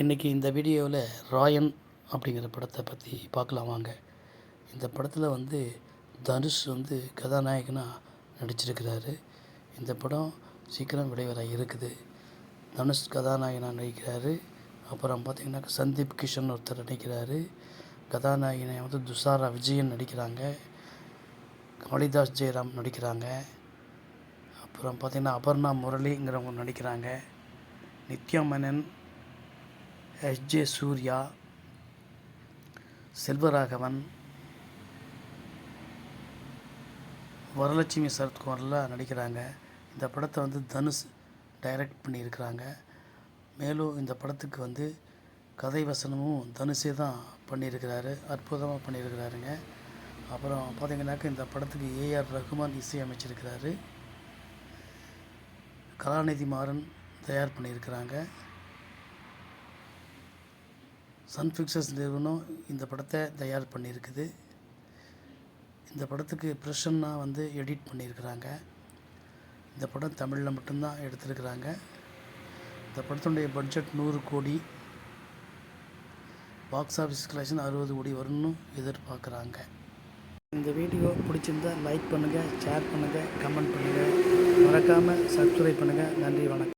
இன்றைக்கி இந்த வீடியோவில் ராயன் அப்படிங்கிற படத்தை பற்றி பார்க்கலாம் வாங்க. இந்த படத்தில் வந்து தனுஷ் வந்து கதாநாயகனாக நடிச்சிருக்கிறாரு. இந்த படம் சீக்கிரம் விளைவர இருக்குது. தனுஷ் கதாநாயகனாக நடிக்கிறாரு. அப்புறம் பார்த்திங்கன்னா சந்தீப் கிஷன் ஒருத்தர் நடிக்கிறாரு. கதாநாயகனை வந்து துஷாரா விஜயன் நடிக்கிறாங்க. காளிதாஸ் ஜெயராம் நடிக்கிறாங்க. அப்புறம் பார்த்திங்கன்னா அபர்ணா முரளிங்கிறவங்க நடிக்கிறாங்க. நித்யா மேனன் எஸ்ஜே சூர்யா செல்வராகவன் வரலட்சுமி சரத்குமார்லாம் நடிக்கிறாங்க. இந்த படத்தை வந்து தனுஷ் டைரக்ட் பண்ணியிருக்கிறாங்க. மேலும் இந்த படத்துக்கு வந்து கதை வசனமும் தனுஷே தான் பண்ணியிருக்கிறாரு. அற்புதமாக பண்ணியிருக்கிறாருங்க. அப்புறம் பார்த்திங்கனாக்கா இந்த படத்துக்கு ஏஆர் ரகுமான் இசையமைச்சிருக்கிறாரு. கலாநிதி மாறன் தயார் பண்ணியிருக்கிறாங்க. சன் பிக்சர்ஸ் நிறுவனம் இந்த படத்தை தயார் பண்ணியிருக்குது. இந்த படத்துக்கு பிரசன்னா வந்து எடிட் பண்ணியிருக்கிறாங்க. இந்த படம் தமிழில் மட்டும்தான் எடுத்திருக்கிறாங்க. இந்த படத்தினுடைய பட்ஜெட் நூறு கோடி. பாக்ஸ் ஆஃபீஸ் கலெக்ஷன் அறுபது கோடி வரும்னு எதிர்பார்க்குறாங்க. இந்த வீடியோ பிடிச்சிருந்தா லைக் பண்ணுங்கள் ஷேர் பண்ணுங்கள் கமெண்ட் பண்ணுங்கள் மறக்காமல் சப்ஸ்கிரைப் பண்ணுங்கள் நன்றி வணக்கம்.